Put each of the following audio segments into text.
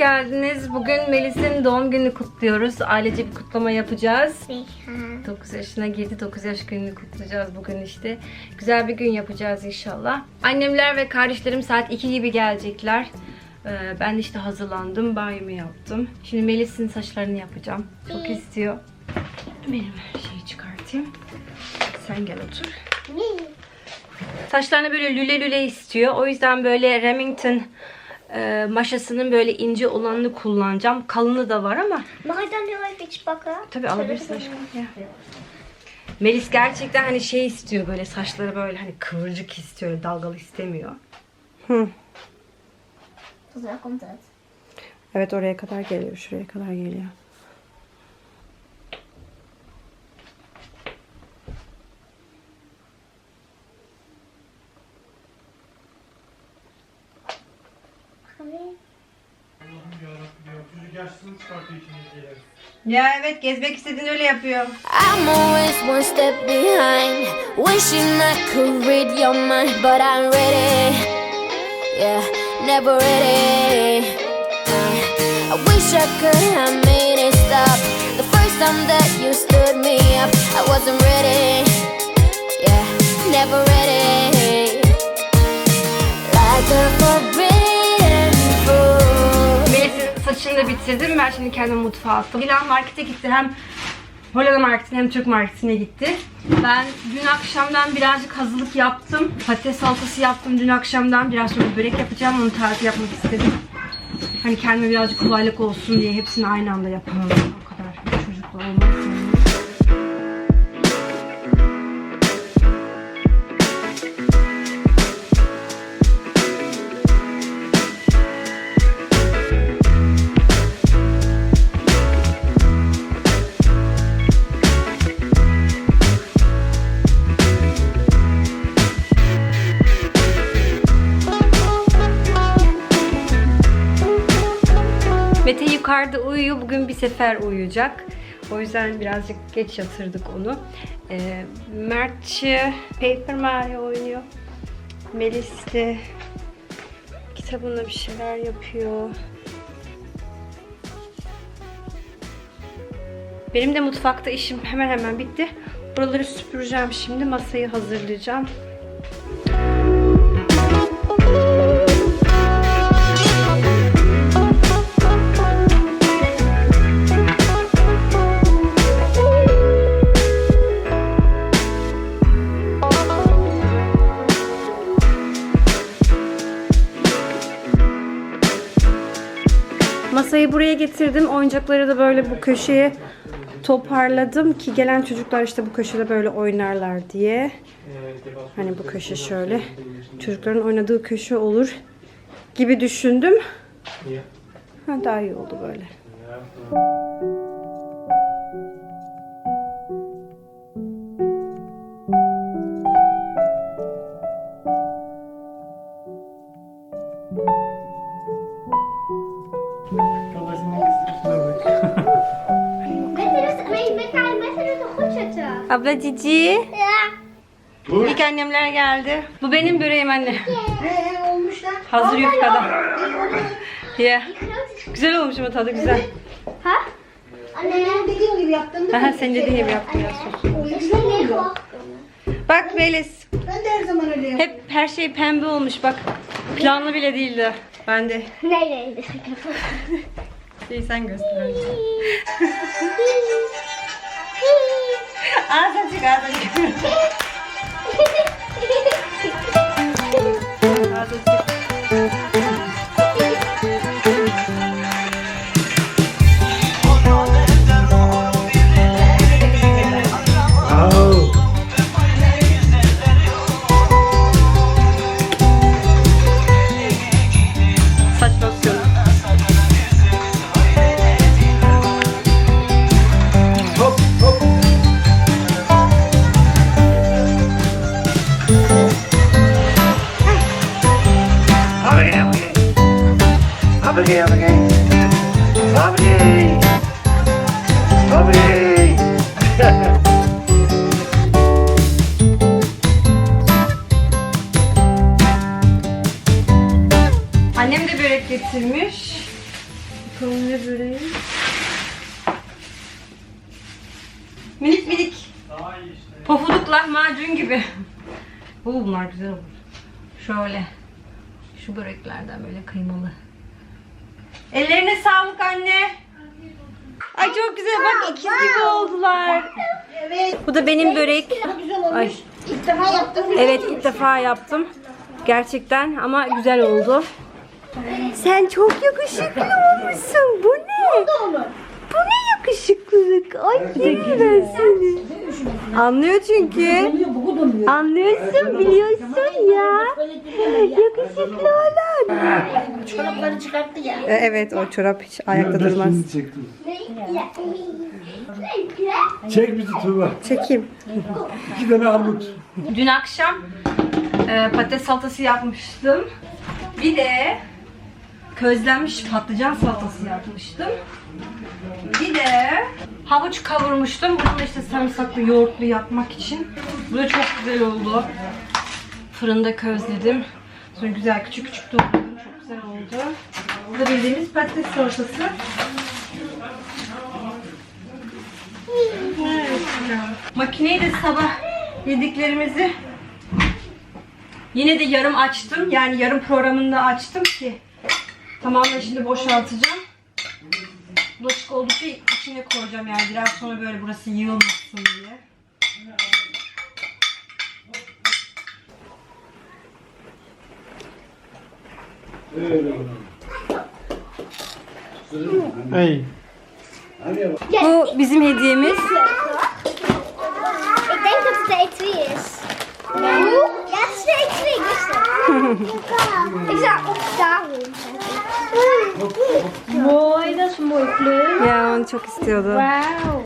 geldiniz. Bugün Melis'in doğum gününü kutluyoruz. Ailece bir kutlama yapacağız. 9 yaşına girdi. 9 yaş gününü kutlayacağız bugün işte. Güzel bir gün yapacağız inşallah. Annemler ve kardeşlerim saat 2 gibi gelecekler. Ee, Ben de işte hazırlandım. Banyomu yaptım. Şimdi Melis'in saçlarını yapacağım. Çok istiyor. Benim şeyi çıkartayım. Sen gel otur. Saçlarını böyle lüle lüle istiyor. O yüzden böyle Remington e, maşasının böyle ince olanını kullanacağım. Kalını da var ama Mag ik dan heel even iets pakken? tabii alabilirsin aşkım. Ya. Melis gerçekten hani şey istiyor böyle saçları böyle hani kıvırcık istiyor. Dalgalı istemiyor. Hı. Evet oraya kadar geliyor. Şuraya kadar geliyor. Ya evet gezmek istediğin öyle yapıyor. I'm always one step behind, wishing I could read your mind, but I'm ready. Yeah, never ready. I wish I could have made it stop. The first time that you stood me up, I wasn't ready. Yeah, never ready. Like a forbidden saçını da bitirdim. Ben şimdi kendim mutfağa attım. Dilan markete gitti. Hem Hollanda marketine hem Türk marketine gitti. Ben dün akşamdan birazcık hazırlık yaptım. Patates salatası yaptım dün akşamdan. Biraz sonra börek yapacağım. Onu tarifi yapmak istedim. Hani kendime birazcık kolaylık olsun diye hepsini aynı anda yapamadım. O kadar çocukla olmaz. Mete yukarıda uyuyor. Bugün bir sefer uyuyacak. O yüzden birazcık geç yatırdık onu. Ee, Mertçi Paper Mario oynuyor. Melis de kitabında bir şeyler yapıyor. Benim de mutfakta işim hemen hemen bitti. Buraları süpüreceğim şimdi. Masayı hazırlayacağım. Buraya getirdim. Oyuncakları da böyle bu köşeye toparladım ki gelen çocuklar işte bu köşede böyle oynarlar diye. Hani bu köşe şöyle çocukların oynadığı köşe olur gibi düşündüm. Ha, daha iyi oldu böyle. Abla Cici. Dur. İlk annemler geldi. Bu benim böreğim anne. He, olmuş lan. Hazır yufkadan. İs... Güzel olmuş ama tadı güzel. Ha? Anne, benim dediğim gibi yaptım. Aha sen dediğin gibi yaptım ya. Is dat Lego? Bak Melis. Ben de her zaman öyle yapıyorum. Hep her şey pembe olmuş bak. Planlı bile değildi. Ben de. İk Şeyi sen göster. 阿德杰，阿德杰。阿德杰。Minik minik. Daha iyi işte. Pofuduk lahmacun gibi. Oo, bunlar güzel olur. Şöyle. Şu böreklerden böyle kıymalı. Ellerine sağlık anne. Ay çok güzel bak ikiz gibi oldular. Bu da benim börek. Ay. İlk defa yaptım. Evet ilk defa yaptım. Gerçekten ama güzel oldu. Sen çok yakışıklı olmuşsun. Bu ne? Bu ne yakışıklılık? Ay yerim ben seni. Anlıyor çünkü. Anlıyorsun biliyorsun ya. Yakışıklı olan. Çorapları çıkarttı ya. E, Evet o çorap hiç ayakta durmaz. Çek bizi Tuğba. Çekeyim. İki tane armut. Dün akşam e, patates salatası yapmıştım. Bir de közlenmiş patlıcan salatası yapmıştım. Bir de havuç kavurmuştum. Bunu da işte sarımsaklı yoğurtlu yapmak için. Bu da çok güzel oldu. Fırında közledim. Sonra güzel küçük küçük doğradım. Çok güzel oldu. Bu da bildiğimiz patates salatası. Makineyi de sabah yediklerimizi yine de yarım açtım. Yani yarım programında açtım ki tamamen şimdi boşaltacağım. Bulaşık oldukça içine koyacağım yani biraz sonra böyle burası yığılmasın diye. Hey. Bu bizim hediyemiz. Ik denk dat het de E2 is. Ja, het is de E2, ik zou op daarom. Mooi, dat is een mooie kleur. Ja, want ik is stil dan. Wauw.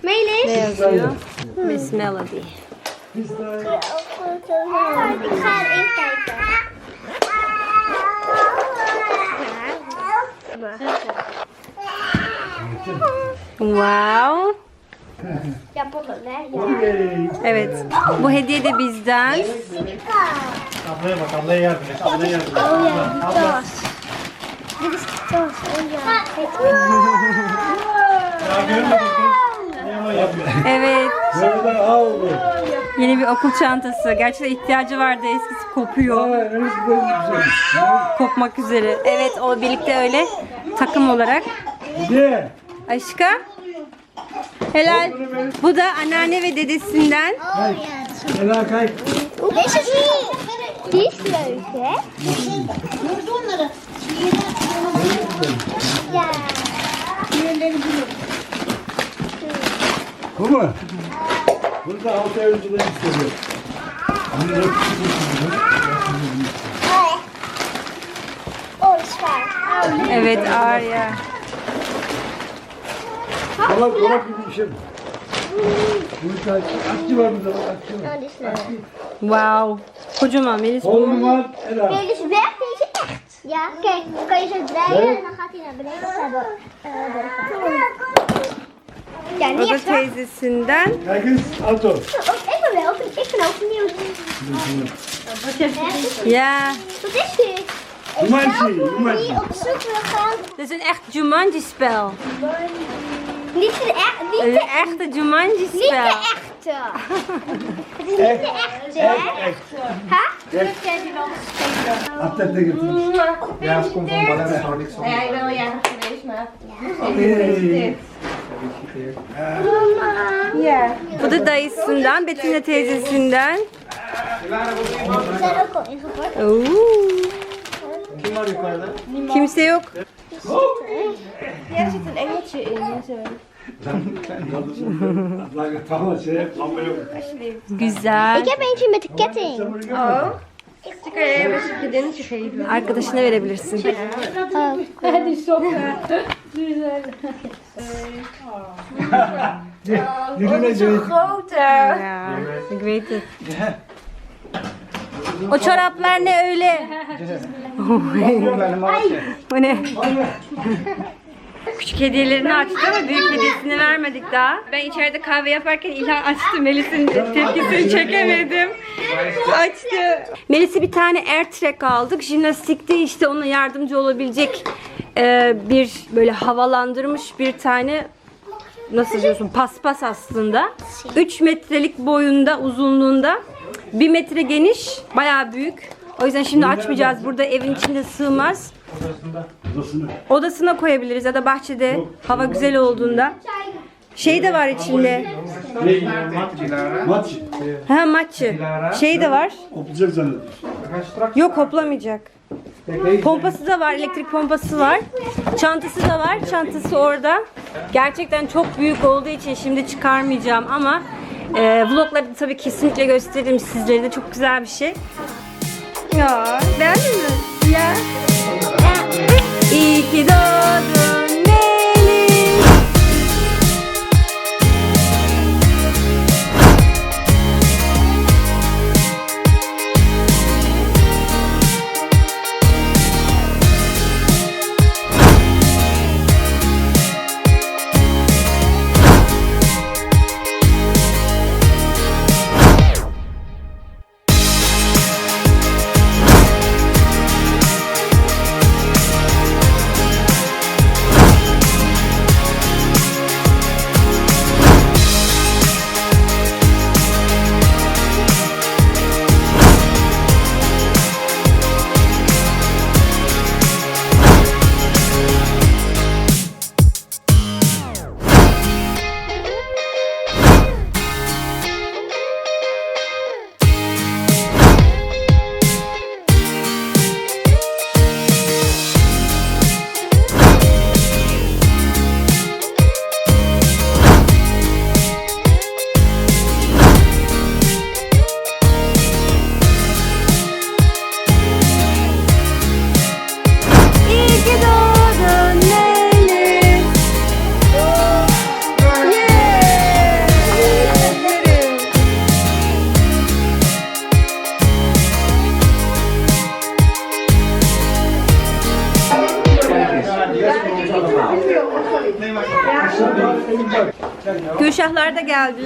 Melis? Miss Melody. Ik ga erin kijken. Wauw. Evet. Bu hediye de bizden. Ablaya bak ablaya yardım et. Ablaya yardım et. Ya? Evet. Nereden? Yeni bir okul çantası. Gerçekten ihtiyacı vardı. Eskisi kopuyor. Güzel. Kopmak üzere. Evet o birlikte öyle takım olarak. De. Aşka. Helal. Bu da anneanne ve dedesinden. Ela kay. Bu mu? Bunu da altı önceden istiyor. Evet Arya. Dolap dolap gibi bir şey. Bunu da akçı var burada bak akçı var. Oh, die is leuk. Wow. Kocaman Melis var Ela. Dus werkt deze echt? Ja, kijk, dan kan je zo draaien en dan gaat hij naar beneden. Eh, boven. Ja, O niet da echt waar. teyzesinden. Kijk eens, auto. Oh, ik ben wel, ik ben ook benieuwd. Ja. Wat is dit? Jumanji, Die Jumanji. op zoek wil gaan. Dit is een echt Jumanji spel. Niet de, e- niet de, echte Jumanji niet de spel. echte. Het is niet de echte, hè? Ha? Atletle getirmiş. Beyaz kum van bana sonra niks van. Ja, ik ben wel jarig geweest, maar... Hey. Bu da dayısından, Bettina teyzesinden. Zijn ook al ingepakt. Oo. Var yukarıda? Kimse yok. Er. Zo. Abla tamam şey yap. Güzel. Ik heb eentje met de ketting. Oh. Arkadaşına verebilirsin. Yürüme Ceyt. Ya, ik weet het. O çoraplar ne öyle? Bu ne? Küçük hediyelerini açtı ama büyük hediyesini vermedik daha. Ben içeride kahve yaparken İlhan açtı. Melis'in tepkisini çekemedim. Açtı. Melis'e bir tane AirTrack aldık. Jimnastikte işte ona yardımcı olabilecek e, bir böyle havalandırmış bir tane nasıl diyorsun paspas aslında. 3 metrelik boyunda uzunluğunda 1 metre geniş bayağı büyük. O yüzden şimdi açmayacağız. Burada evin içinde sığmaz. Odasını. Odasına koyabiliriz ya da bahçede hava güzel olduğunda. Şey de var içinde. Maç. Ha maçı. Şey de var. Oplayacak zannediyor. Yok hoplamayacak. Pompası da var, elektrik pompası var. Çantası da var, çantası orada. Gerçekten çok büyük olduğu için şimdi çıkarmayacağım ama e, vloglarda tabii kesinlikle gösteririm sizlere de çok güzel bir şey. Ya beğendin mi? Ya. İyi ki doğdun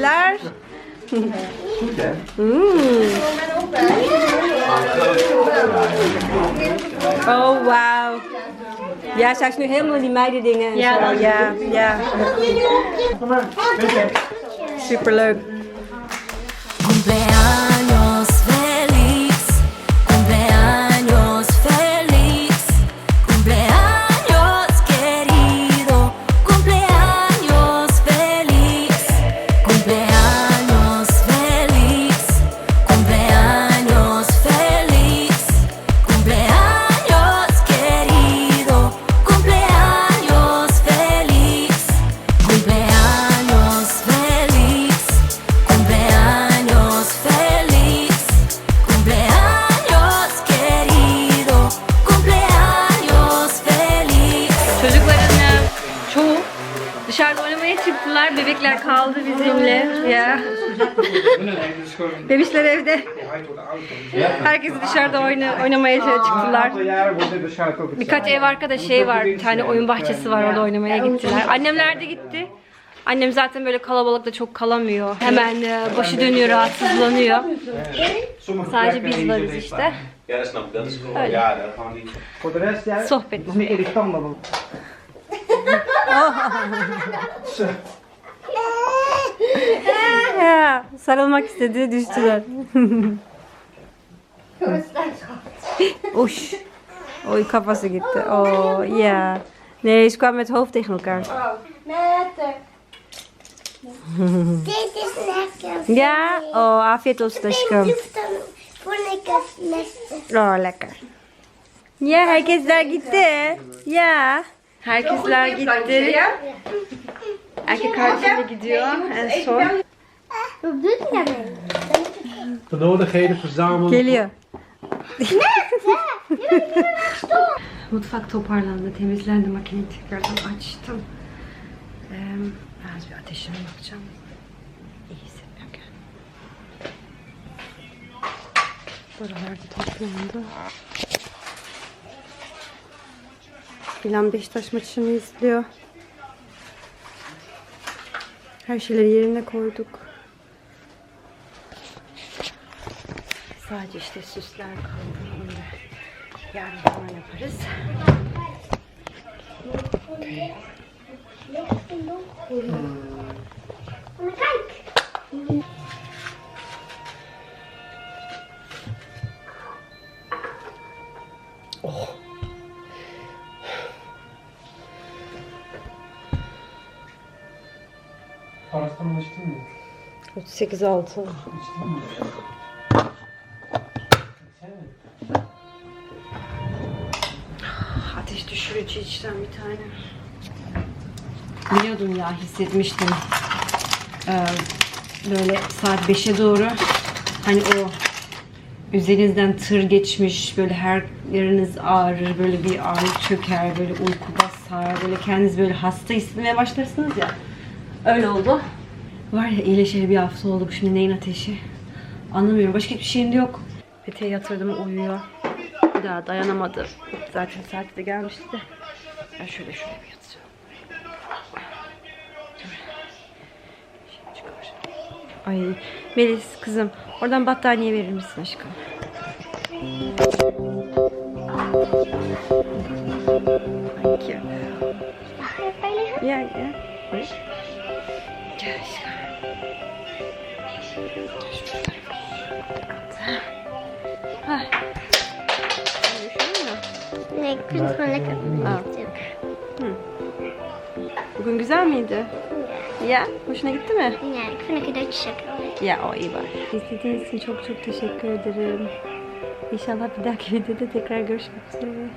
da geldiler. Hmm. Oh, wow. Ja, straks nu helemaal die meidendingen en Ja. zo. Ja, ja. Superleuk. Herkes dışarıda oyna, oynamaya çıktılar. Birkaç ev arkada şey var. Bir tane oyun bahçesi var. Orada oynamaya gittiler. Annemler de gitti. Annem zaten böyle kalabalıkta çok kalamıyor. Hemen e, başı dönüyor, rahatsızlanıyor. Sadece biz varız işte. Öyle. Sohbet. sarılmak istedi, düştüler. Oesh. Oei, kafası gitti. Oh, ja. Nee, ze kwamen met het hoofd tegen elkaar. Lekker. Dit is lekker. Ja? Oh, afiyet olsun aşkım. Dan vond ik het lekker. Oh, lekker. Ya, herkesler gitti. Ya. Herkesler gitti. Erkek kardeşim de gidiyor en son. Wat doet hij daarmee? De nodigheden verzamelen. Geliyor. Mutfak toparlandı, temizlendi, makineyi tekrardan açtım. Ee, biraz bir ateşime bakacağım. İyi hissetmiyorum kendimi. Buralarda toplandı. Dilan Beşiktaş maçını izliyor. Her şeyleri yerine koyduk. Sadece işte süsler kaldı. Onu da yarın falan yaparız. Men kijk. Paracetamol içtin mi? 38 altı. İçtin mi? İçten bir tane. Biliyordum ya hissetmiştim. Ee, böyle saat 5'e doğru hani o üzerinizden tır geçmiş böyle her yeriniz ağrır böyle bir ağrı çöker böyle uyku basar böyle kendiniz böyle hasta hissetmeye başlarsınız ya öyle oldu. Var ya iyileşeli bir hafta oldu şimdi neyin ateşi anlamıyorum başka hiçbir şeyim de yok. Peteğe yatırdım uyuyor. Bir daha dayanamadı. Zaten saati de gelmişti de. Ben şöyle şöyle bir çıkar. Ay Melis kızım oradan battaniye verir misin aşkım? Thank you. Ya ya. Buyur. Gel aşkım. Ha. Üşüdün mü? Nee, ik Bugün güzel miydi? Ya, hoşuna gitti mi? Vind een cadeautje chocolade. Ya o iyi var. İzlediğiniz için çok çok teşekkür ederim. İnşallah bir dahaki videoda tekrar görüşmek üzere.